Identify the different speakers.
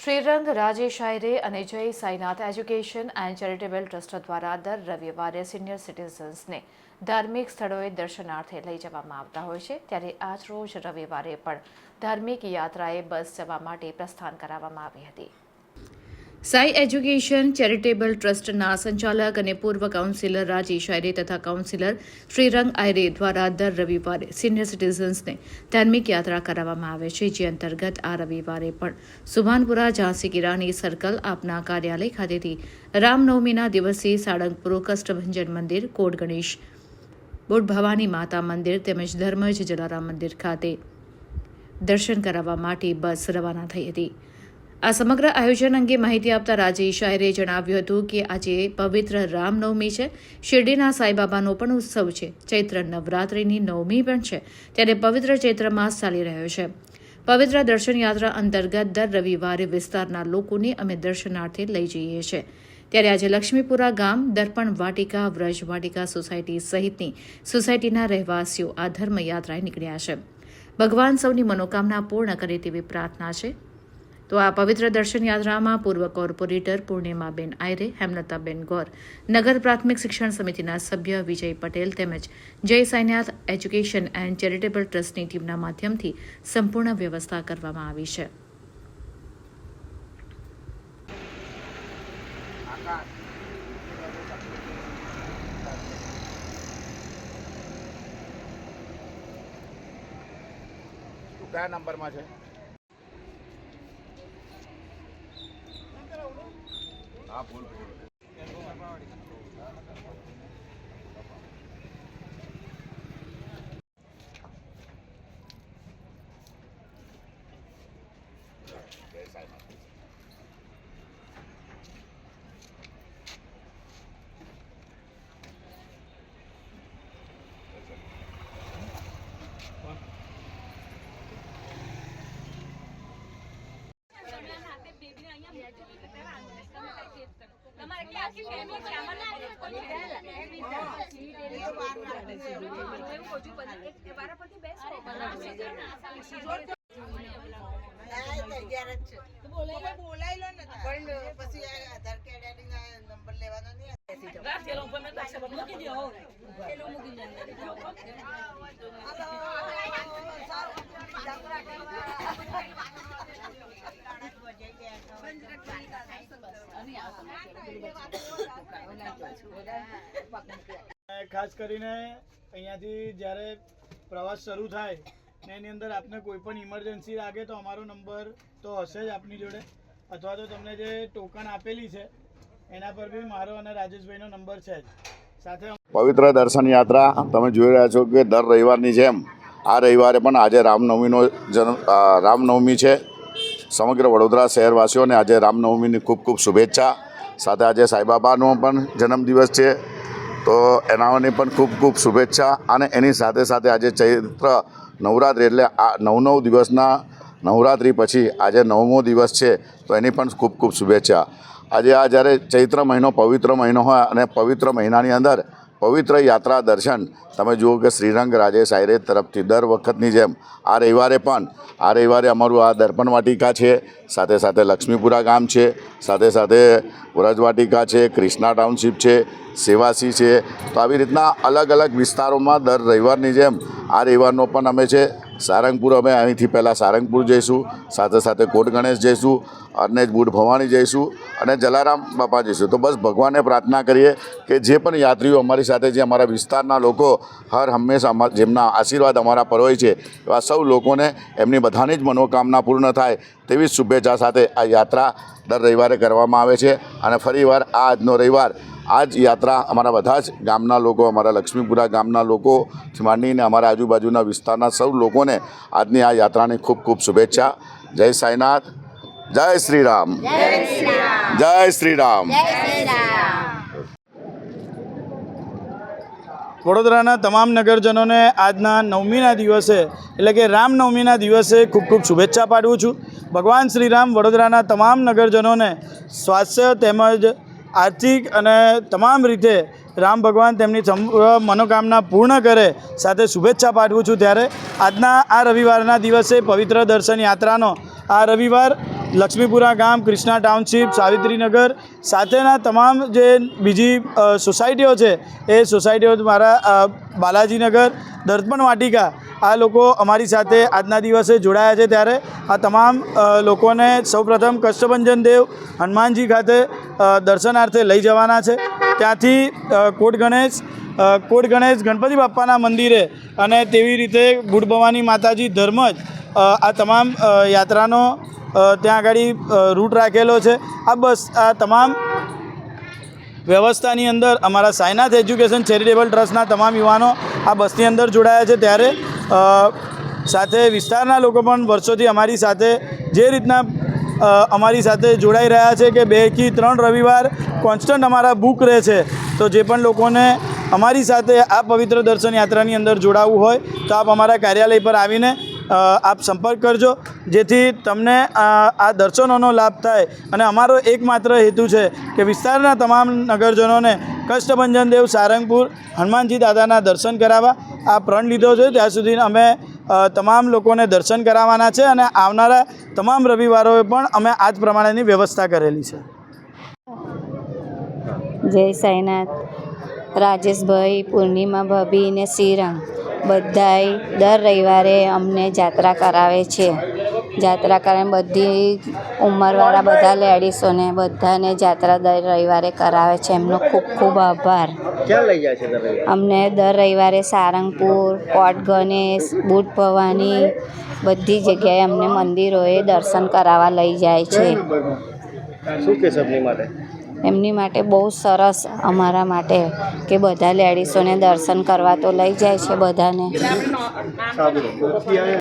Speaker 1: શ્રીરંગ રાજેશ આયરે અને Jay Sainath education and charitable trust દ્વારા દર રવિવારે સિનિયર સિટીઝન્સને ધાર્મિક સ્થળોએ દર્શનાર્થે લઈ જવામાં આવતા હોય છે. ત્યારે આજ રોજ રવિવારે પણ ધાર્મિક યાત્રાએ બસ જવા માટે પ્રસ્થાન કરાવવામાં આવી હતી. સાઈ એજ્યુકેશન ચેરિટેબલ ટ્રસ્ટના સંચાલક અને પૂર્વ કાઉન્સિલર રાજેશ આયરે તથા કાઉન્સિલર શ્રીરંગ આયરે દ્વારા દર રવિવારે સિનિયર સિટીઝન્સને ધાર્મિક યાત્રા કરાવવામાં આવે છે, જે અંતર્ગત આ રવિવારે પણ સુભાનપુરા, ઝાંસી કિરાની સર્કલ આપના કાર્યાલય ખાતેથી રામનવમીના દિવસે સાળંગપુર કષ્ટભંજન મંદિર, કોટ ગણેશ બોટ ભવાની માતા મંદિર તેમજ ધર્મજ જલારામ મંદિર ખાતે દર્શન કરાવવા માટે બસ રવાના થઈ હતી. આ સમગ્ર આયોજન અંગે માહિતી આપતા રાજેશ આયરે જણાવ્યું હતું કે આજે પવિત્ર રામનવમી છે. શિરડીના સાંઈબાબાનો પણ ઉત્સવ છે. ચૈત્ર નવરાત્રિની નવમી પણ છે. ત્યારે પવિત્ર ચૈત્ર માસ ચાલી રહ્યો છે. પવિત્ર દર્શન યાત્રા અંતર્ગત દર રવિવારે વિસ્તારના લોકોને અમે દર્શનાર્થે લઈ જઈએ છીએ. ત્યારે આજે લક્ષ્મીપુરા ગામ, દર્પણ વાટિકા, વ્રજ વાટિકા સોસાયટી સહિતની સોસાયટીના રહેવાસીઓ આ ધર્મયાત્રાએ નીકળ્યા છે. ભગવાન સૌની મનોકામના પૂર્ણ કરે તેવી પ્રાર્થના છે. તો આ પવિત્ર દર્શન યાત્રામાં પૂર્વ કોર્પોરેટર પૂર્ણિમાબેન આયરે, હેમલતાબેન ગોર, નગર પ્રાથમિક શિક્ષણ સમિતિના સભ્ય વિજય પટેલ તેમજ જય સાઈનાથ એજ્યુકેશન એન્ડ ચેરિટેબલ ટ્રસ્ટની ટીમના માધ્યમથી સંપૂર્ણ વ્યવસ્થા કરવામાં આવી છે.
Speaker 2: કયા નંબરમાં છે?
Speaker 3: आप बोल बोल બધું એક વારા પરથી બેસો બનાવશે જ ને
Speaker 4: બોલાઈ લો ને આ આધાર કાર્ડ
Speaker 5: ખાસ કરીને અહીંયાથી જ્યારે પ્રવાસ શરૂ થાય ને એની અંદર આપને કોઈ પણ ઇમરજન્સી લાગે તો અમારો નંબર તો હશે જ આપની જોડે. અથવા તો તમને જે ટોકન આપેલી છે, એના પર બી મારો અને રાજેશભાઈનો નંબર છે જ. સાથે
Speaker 2: પવિત્ર દર્શન યાત્રા, તમે જોઈ રહ્યા છો કે દર રવિવારની જેમ આ રવિવારે પણ આજે રામનવમીનો જન્મ રામનવમી છે. સમગ્ર વડોદરા શહેરવાસીઓને આજે રામનવમીની ખૂબ ખૂબ શુભેચ્છા. સાથે આજે સાંઈબાબાનો પણ જન્મદિવસ છે. તો એનાઓની પણ ખૂબ ખૂબ શુભેચ્છા અને એની સાથે સાથે આજે ચૈત્ર નવરાત્રિ એટલે આ નવ નવ દિવસના નવરાત્રિ પછી આજે નવમો દિવસ છે, તો એની પણ ખૂબ ખૂબ શુભેચ્છા. આજે આ જ્યારે ચૈત્ર મહિનો પવિત્ર મહિનો હોય અને પવિત્ર મહિનાની અંદર પવિત્ર યાત્રા દર્શન. તમે જુઓ કે શ્રીરંગ રાજેશ આયરે તરફથી દર વખતની જેમ આ રવિવારે પણ, આ રવિવારે અમારું આ દર્પણ વાટિકા છે, સાથે સાથે લક્ષ્મીપુરા ગામ છે, સાથે સાથે વ્રજવાટિકા છે ક્રિષ્ના ટાઉનશીપ છે, સેવાસી છે. તો આવી રીતના અલગ અલગ વિસ્તારોમાં દર રવિવારની જેમ આ રવિવારનો પણ અમે છે સારંગપુર અમે અહીંથી પહેલાં સારંગપુર જઈશું, સાથે સાથે કોટ ગણેશ જઈશું, અને બુટ ભવાની જઈશું, અને જલારામ બાપા જઈશું. તો બસ ભગવાનને પ્રાર્થના કરીએ કે જે પણ યાત્રીઓ અમારી સાથે જે અમારા વિસ્તારના લોકો હર હંમેશા જેમના આશીર્વાદ અમારા પર હોય છે, એવા સૌ લોકોને એમની બધાની જ મનોકામના પૂર્ણ થાય તેવી શુભેચ્છા સાથે આ યાત્રા દર રવિવારે કરવામાં આવે છે. અને ફરીવાર આ આજનો રવિવાર આ જ યાત્રા અમારા બધા જ ગામના લોકો અમારા લક્ષ્મીપુરા ગામના લોકોથી માંડીને અમારા આજુબાજુના વિસ્તારના સૌ લોકોને આજની આ યાત્રાની ખૂબ ખૂબ શુભેચ્છા. જય સાંઈનાથ. જય શ્રી રામ જય શ્રી રામ
Speaker 5: વડોદરાના તમામ નગરજનોને આજના નવમીના દિવસે એટલે કે રામનવમીના દિવસે ખૂબ ખૂબ શુભેચ્છા પાઠવું છું. ભગવાન શ્રી રામ વડોદરાના તમામ નગરજનોને સ્વાસ્થ્ય તેમજ આર્થિક અને તમામ રીતે રામ ભગવાન તેમની મનોકામના પૂર્ણ કરે સાથે શુભેચ્છા પાઠવું છું ત્યારે. આજના આ રવિવારના દિવસે પવિત્ર દર્શન યાત્રાનો આ રવિવાર લક્ષ્મીપુરા ગામ, કૃષ્ણા ટાઉનશીપ, સાવિત્રીનગર સાથેના તમામ જે બીજી સોસાયટીઓ છે એ સોસાયટીઓ મારા બાલાજીનગર, દર્પણ વાટિકા આ લોકો અમારી સાથે આજના દિવસે જોડાયા છે ત્યારે આ તમામ લોકોને સૌપ્રથમ કષ્ટભંજન દેવ હનુમાનજી ખાતે દર્શનાર્થે લઈ જવાના છે. ત્યાંથી કોટ ગણેશ કોટ ગણેશ ગણપતિ બાપ્પાના મંદિરે અને તેવી રીતે ગુડ ભવાની માતાજી જ આ તમામ યાત્રાનો ત્યાં આગળ રૂટ રાખેલો છે. આ બસ, આ તમામ વ્યવસ્થાની અંદર અમારા સાયનાથ એજ્યુકેશન ચેરિટેબલ ટ્રસ્ટના તમામ યુવાનો આ બસની અંદર જોડાયા છે. ત્યારે સાથે વિસ્તારના લોકો પણ વર્ષોથી અમારી સાથે જે રીતના અમારી સાથે જોડાઈ રહ્યા છે કે બેથી ત્રણ રવિવાર કોન્સ્ટન્ટ અમારા બુક રહે છે, તો જે પણ લોકોને અમારી સાથે આ પવિત્ર દર્શન યાત્રાની અંદર જોડાવવું હોય, તો આપ અમારા કાર્યાલય પર આવીને આપ સંપર્ક કરજો, જેથી તમને આ દર્શનોનો લાભ થાય. અને અમારો એકમાત્ર હેતુ છે કે વિસ્તારના તમામ નગરજનોને કષ્ટભંજન દેવ, સારંગપુર, હનુમાનજી દાદાના દર્શન કરાવવા. આ પ્રણ લીધો છે. ત્યાં સુધી અમે તમામ લોકોને દર્શન કરાવવાના છે અને આવનારા તમામ રવિવારોએ પણ અમે આ જ પ્રમાણેની વ્યવસ્થા કરેલી છે.
Speaker 6: જય સાઈનાથ. રાજેશભાઈ, પૂર્ણિમા ભાભી ને શ્રીરંગ બધાય દર રવિવારે અમને જાત્રા કરાવે છે. જાત્રા કરે બધી ઉંમરવાળા બધા લેડીસોને બધાને જાત્રા દર રવિવારે કરાવે છે. એમનો ખૂબ ખૂબ આભાર.
Speaker 7: ક્યાં લઈ જાય છે દર
Speaker 6: અમને દર રવિવારે સારંગપુર કોટ ગણેશ બુટ ભવાની બધી જગ્યાએ અમને મંદિરોએ દર્શન કરાવવા લઈ જાય છે.
Speaker 7: શું કહેશો આપની માટે?
Speaker 6: એમની માટે બહુ સરસ અમારા માટે કે બધા લેડીસોને દર્શન કરવા તો લઈ જાય છે બધાને.